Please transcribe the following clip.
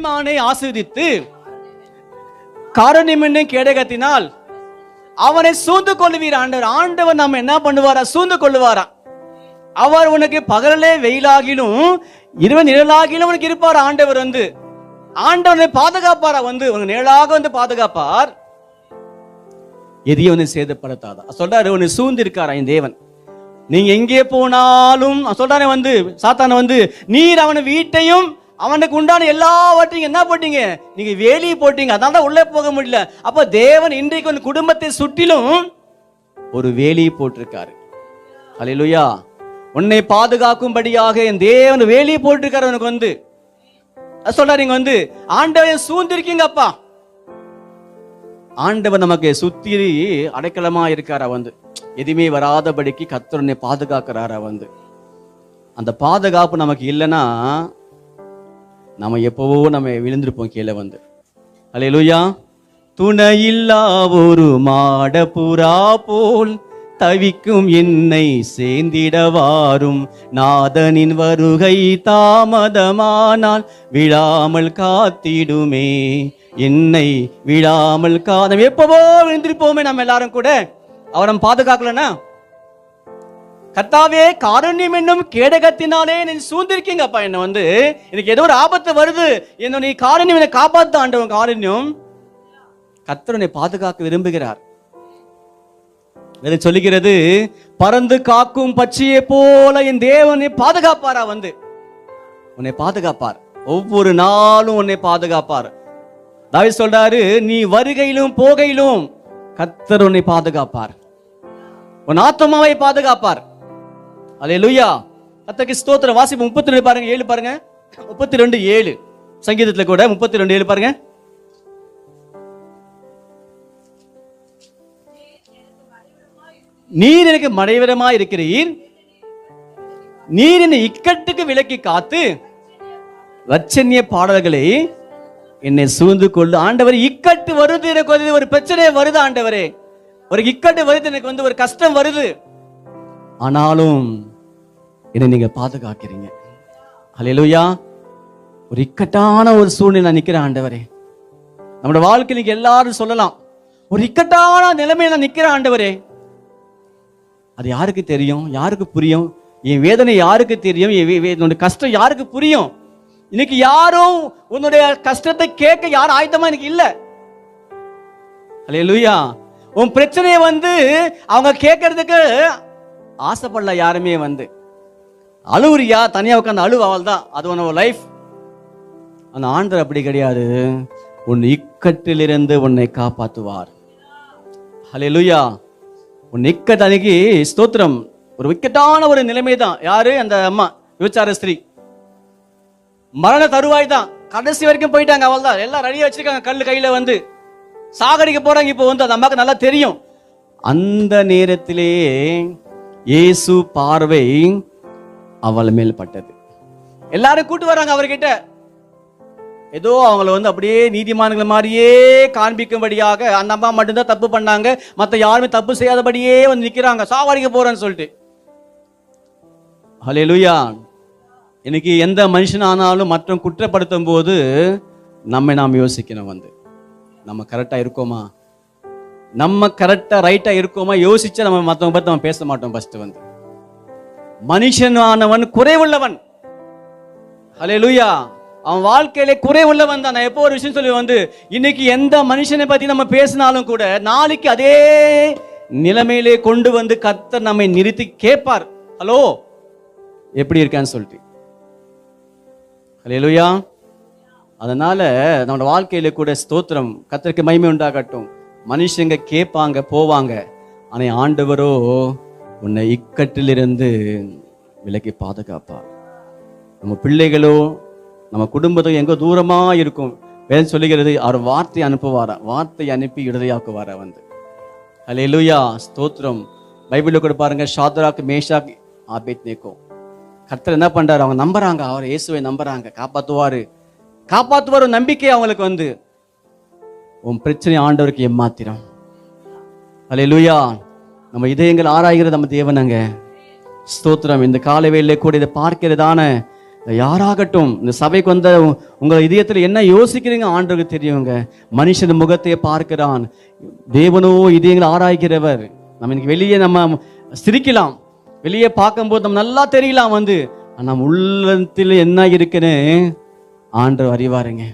நீதிமானை ஆசீர்வதித்து காரணியம் கேடகத்தினால் அவனை சூழ்ந்து கொள்ளுவீர் ஆண்டவர். ஆண்டவர் நம்ம என்ன பண்ணுவாரா? சூழ்ந்து கொள்ளுவாரா? அவர் உனக்கு பகலே வெயிலாகிலும் இரவு நிழலாகிலும் உனக்கு இருப்பார் ஆண்டவர் வந்து. ஆண்டவனை பாதுகாப்பாரா? வந்து உனக்கு நிழலாக வந்து பாதுகாப்பார். எதையும் வந்து சேதப்படுத்தாதா? சொல்றாரு உன்னை சூழ்ந்து இருக்காரா என் தேவன்? நீங்க எங்கே போனாலும் சொல்றானே வந்து சாத்தான வந்து நீர் அவன வீட்டையும் அவனுக்கு உண்டான எல்லாவற்றையும் என்ன போட்டீங்க? நீங்க வேலி போட்டீங்க. அதனால தான் உள்ளே போக முடியல. அப்ப தேவன் இன்றைக்கு உன் குடும்பத்தை சுற்றிலும் ஒரு வேலியை போட்டிருக்காரு. அலையிலுயா உன்னை பாதுகாக்கும்படியாக என் தேவன் வேலியை போட்டிருக்காரு உனக்கு வந்து. அது சொல்றாரு இங்க வந்து ஆண்டவன் சூழ்ந்திருக்கீங்கப்பா. ஆண்டவன் ஆண்டவர் நமக்கு சுத்தி அடைக்கலமா இருக்காரா வந்து எதுவுமே வராதபடிக்கு கத்தரனை பாதுகாக்கிறாரா வந்து அந்த பாதுகாப்பு நமக்கு இல்லைன்னா நம்ம எப்பவோ நம்ம விழுந்திருப்போம் கீழே வந்து. அல்லேலூயா துணையில்லா ஒரு மாடப்புறா போல் தவிக்கும் என்னை சேர்ந்திடவாரும். நாதனின் வருகை தாமதமானால் விழாமல் காத்திடுமே. என்னை விழாமல் காதம் எப்பவோ விழுந்திருப்போமே நம்ம எல்லாரும் கூட. அவரை நம்ம பாதுகாக்கலனா? கர்த்தாவே காரண்யம் என்னும் கேடகத்தினாலே நீ சூழ்ந்திருக்கீங்கப்பா. என்ன வந்து எனக்கு ஏதோ ஒரு ஆபத்து வருது. என்ன நீ காரண்யம் என்னை காப்பாத்த ஆண்டவன் காரண்யம். கர்த்தர் உன்னை பாதுகாக்க விரும்புகிறார். இதை சொல்லுகிறது பறந்து காக்கும் பச்சையை போல என் தேவனை பாதுகாப்பாரா வந்து. உன்னை பாதுகாப்பார். ஒவ்வொரு நாளும் உன்னை பாதுகாப்பார். தாவி சொல்றாரு நீ வருகையிலும் போகையிலும் கத்தர் உன்னை பாதுகாப்பார். உன் ஆத்மாவை பாதுகாப்பார். அல்லேலூயா கத்தக்கு ஸ்தோத்திரம். வாசிப்பு முப்பத்தி ரெண்டு பாருங்க ஏழு பாருங்க. முப்பத்தி ரெண்டு ஏழு. சங்கீதத்தில் கூட முப்பத்தி ரெண்டு ஏழு பாருங்க. நீர் எனக்கு மறைவிடமா இருக்கிறீர். நீர் என்னை இக்கட்டுக்கு விலக்கி காத்து ரச்சன்ய பாடல்களை என்னை சூழ்ந்து கொள்ளு. ஆண்டவர் இக்கட்டு வருது எனக்கு ஒரு பிரச்சனை வருது ஆண்டவரே. ஒரு இக்கட்டு வருது எனக்கு வந்து ஒரு கஷ்டம் வருது. ஆனாலும் என்னை நீங்க பாதுகாக்கிறீங்க. அலையலுயா ஒரு இக்கட்டான ஒரு சூழ்நிலை நான் நிற்கிறேன் ஆண்டவரே. நம்மளோட வாழ்க்கை நீங்க எல்லாரும் சொல்லலாம். ஒரு இக்கட்டான நிலைமையில நான் நிற்கிறேன் ஆண்டவரே. அது யாருக்கு தெரியும்? யாருக்கு புரியும்? என் வேதனை யாருக்கு தெரியும்? என் வே- வே- என்னோட கஷ்டம் யாருக்கு புரியும்? இன்னைக்கு யாரும் உன்னுடைய கஷ்டத்தை கேட்க யாரும் ஆயத்தமா எனக்கு இல்லை. அல்லேலூயா உன் பிரச்சனையை வந்து அவங்க கேட்கறதுக்கு ஆசைப்படல யாருமே வந்து. அழுவுறியா தனியாக உட்காந்து அழுவு அவள் தான் அது உன்னோட லைஃப் அந்த ஆண்டர் அப்படி கிடையாது. உன் இக்கட்டிலிருந்து உன்னை காப்பாற்றுவார். ஹலே ஹalleluya உன் இக்கட் அணுகி ஸ்தோத்திரம். ஒரு விக்கட்டான ஒரு நிலைமை தான் யாரு? அந்த அம்மா. விபச்சார ஸ்திரீ. மரண தருவாய் தான் கடைசி வரைக்கும் போயிட்டாங்க அவள் தான் எல்லாம் ரெடியாக வச்சிருக்காங்க. கல் கையில் வந்து. சாகடிக்க போறாங்க. இப்போ வந்து அந்த அம்மாவுக்கு நல்லா தெரியும். அந்த நேரத்திலே இயேசு பார்வை அவள் மேல் பட்டது. எல்லாரும் கூட்டு வராங்க அவர்கிட்ட. ஏதோ அவங்கள வந்து அப்படியே நீதிமான்கள் மாதிரியே காண்பிக்கும்படியாக அந்த அம்மா மட்டும்தான் தப்பு பண்ணாங்க. மற்ற யாருமே தப்பு செய்யாதபடியே வந்து நிற்கிறாங்க சாவடிக்க போறேன்னு சொல்லிட்டு. ஹalleluya இன்னைக்கு எந்த மனுஷன் ஆனாலும் மற்றும் குற்றப்படுத்தும் போது நம்மை நாம் யோசிக்கணும் வந்து. நம்ம கரெக்டாக இருக்கோமா? நம்ம கரெக்டாக ரைட்டாக இருக்கோமா? யோசிச்சு நம்ம மற்றவங்க பற்றி நம்ம பேச மாட்டோம் ஃபஸ்ட்டு வந்து. மனுஷனானவன் குறைவுள்ளவன். ஹalleluya அவன் வாழ்க்கையிலே குறை உள்ளவன் தான். நான் எப்போ ஒரு விஷயம் சொல்லி வந்து இன்னைக்கு எந்த மனுஷனை பத்தி நம்ம பேசினாலும் கூட நாளைக்கு அதே நிலைமையிலே கொண்டு வந்து கர்த்தர் நம்மை நிறுத்தி கேட்பார். ஹலோ எப்படி இருக்கான்னு சொல்லிட்டு. ஹalleluya அதனால நம்மளோட வாழ்க்கையில கூட ஸ்தோத்திரம். கர்த்தருக்கு மகிமை உண்டாகட்டும். மனுஷங்க கேட்பாங்க போவாங்க. ஆனால் ஆண்டவரோ உன்னை இக்கட்டிலிருந்து விலக்கி பாதுகாப்பார் நம்ம பிள்ளைகளோ நம்ம குடும்பத்தோ எங்கோ தூரமாக இருக்கும். வேதம் சொல்லுகிறது அவர் வார்த்தை அனுப்புவாரா? வார்த்தை அனுப்பி இறுதியாக்குவாரா வந்து. ஹalleluya ஸ்தோத்திரம். பைபிளில் கூட பாருங்க ஷாத்ராக் மேஷாக் ஆபேத்நேகோ. கர்த்தர் என்ன பண்ணுறாரு அவங்க நம்புறாங்க அவர் இயேசுவை நம்புறாங்க. காப்பாற்றுவார் காப்பாற்றுவார் நம்பிக்கை அவங்களுக்கு வந்து. உன் பிரச்சனை ஆண்டவருக்கு எம்மாத்திரம். ஹalleluya நம்ம இதயங்கள் ஆராய்கிறது நம்ம தேவனங்க ஸ்தோத்திரம். இந்த காலை வேளையிலே கூட இதை பார்க்கிறதான யாராகட்டும் இந்த சபைக்கு வந்த உங்கள் இதயத்தில் என்ன யோசிக்கிறீங்க ஆண்டவருக்கு தெரியுங்க. மனுஷன் முகத்தை பார்க்கிறான். தேவனோ இதயங்களை ஆராய்கிறவர். நம்ம இன்னைக்கு வெளியே நம்ம சிரிக்கலாம். வெளியே பார்க்கும்போது நம்ம நல்லா தெரியலாம் வந்து. நம்ம உள்ளத்தில் என்ன இருக்குன்னு ஆண்டவர் அறிவாருங்க.